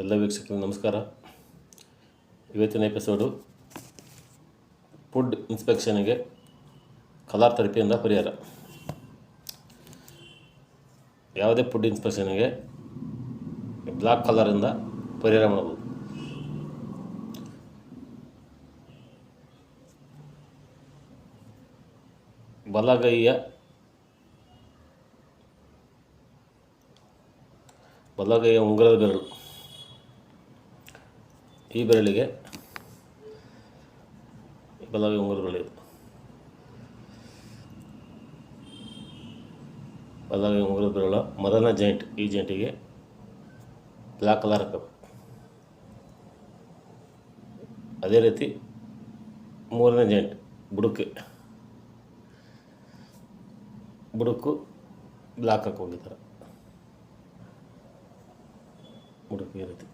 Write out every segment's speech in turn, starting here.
ಎಲ್ಲ ವೀಕ್ಷಕರಿಗೆ ನಮಸ್ಕಾರ. ಇವತ್ತಿನ ಎಪಿಸೋಡು ಫುಡ್ ಇನ್ಸ್ಪೆಕ್ಷನ್ಗೆ ಕಲರ್ ಥೆರಪಿಯಿಂದ ಪರಿಹಾರ. ಯಾವುದೇ ಫುಡ್ ಇನ್ಸ್ಪೆಕ್ಷನ್ಗೆ ಬ್ಲ್ಯಾಕ್ ಕಲರಿಂದ ಪರಿಹಾರ ಮಾಡ್ಬೋದು ಬಲಗೈಯ ಬಲಗೈಯ ಉಂಗುರದ ಬೆರಳು. ಈ ಬೆರಳಿಗೆ ಈ ಬಲಗೈ ಉಂಗುರದ ಬೆರಳು ಬೆರಳ ಮೊದಲನೇ ಜಾಯಿಂಟ್ ಈ ಜಾಯಿಂಟಿಗೆ ಬ್ಲ್ಯಾಕ್ ಕಲರ್ ಹಾಕಬೇಕು. ಅದೇ ರೀತಿ ಮೂರನೇ ಜಾಯಿಂಟ್ ಬುಡಕ್ಕೆ. ಬುಡಕ್ಕೂ ಬ್ಲ್ಯಾಕ್ ಹಾಕೋಗಿದ್ದಾರೆ ಬುಡುಕು ಈ ರೀತಿ.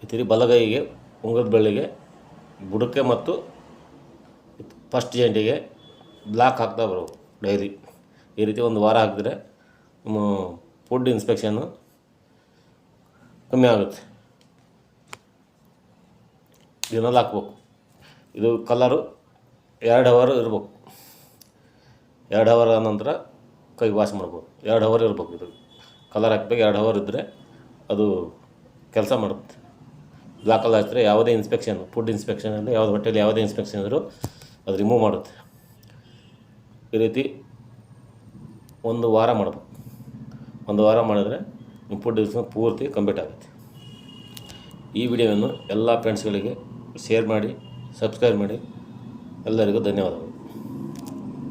ರೀತಿ ಬಲಗೈಗೆ, ಉಂಗುರದ ಬೆಳ್ಳಿಗೆ, ಬುಡಕ್ಕೆ ಮತ್ತು ಫಸ್ಟ್ ಜಂಟಿಗೆ ಬ್ಲ್ಯಾಕ್ ಹಾಕ್ತಾ ಬರೋದು ಡೈಲಿ. ಈ ರೀತಿ ಒಂದು ವಾರ ಹಾಕಿದ್ರೆ ಫುಡ್ ಇನ್ಸ್ಪೆಕ್ಷನ್ನು ಕಮ್ಮಿ ಆಗುತ್ತೆ. ದಿನಲ್ಲಿ ಹಾಕ್ಬೇಕು ಇದು ಕಲರು ಎರಡು ಅವರ್ ಇರ್ಬೇಕು. ಎರಡು ಅವರ್ ನಂತರ ಕೈ ವಾಶ್ ಮಾಡ್ಬೋದು. ಎರಡು ಅವರ್ ಇರ್ಬೇಕು ಇದು. ಕಲರ್ ಹಾಕ್ಬೇಕು. ಎರಡು ಅವರ್ ಇದ್ದರೆ ಅದು ಕೆಲಸ ಮಾಡುತ್ತೆ. ಬ್ಲ್ಯಾಕ್ ಕಲರ್ ಹಚ್ಚಿದ್ರೆ ಯಾವುದೇ ಇನ್ಸ್ಪೆಕ್ಷನ್ ಫುಡ್ ಇನ್ಸ್ಪೆಕ್ಷನ್ ಅಂದರೆ ಯಾವುದೇ ಹೋಟೆಲ್ ಯಾವುದೇ ಇನ್ಸ್ಪೆಕ್ಷನ್ ಇದ್ದರೂ ಅದು ರಿಮೂವ್ ಮಾಡುತ್ತೆ. ಈ ರೀತಿ ಒಂದು ವಾರ ಮಾಡಬೇಕು. ಒಂದು ವಾರ ಮಾಡಿದ್ರೆ ನಿಮ್ಮ ಫುಡ್ ಇನ್ಸ್ಪೆಕ್ಷನ್ ಪೂರ್ತಿ ಕಂಪ್ಲೀಟ್ ಆಗುತ್ತೆ. ಈ ವಿಡಿಯೋವನ್ನು ಎಲ್ಲ ಫ್ರೆಂಡ್ಸ್ಗಳಿಗೆ ಶೇರ್ ಮಾಡಿ ಸಬ್ಸ್ಕ್ರೈಬ್ ಮಾಡಿ. ಎಲ್ಲರಿಗೂ ಧನ್ಯವಾದಗಳು.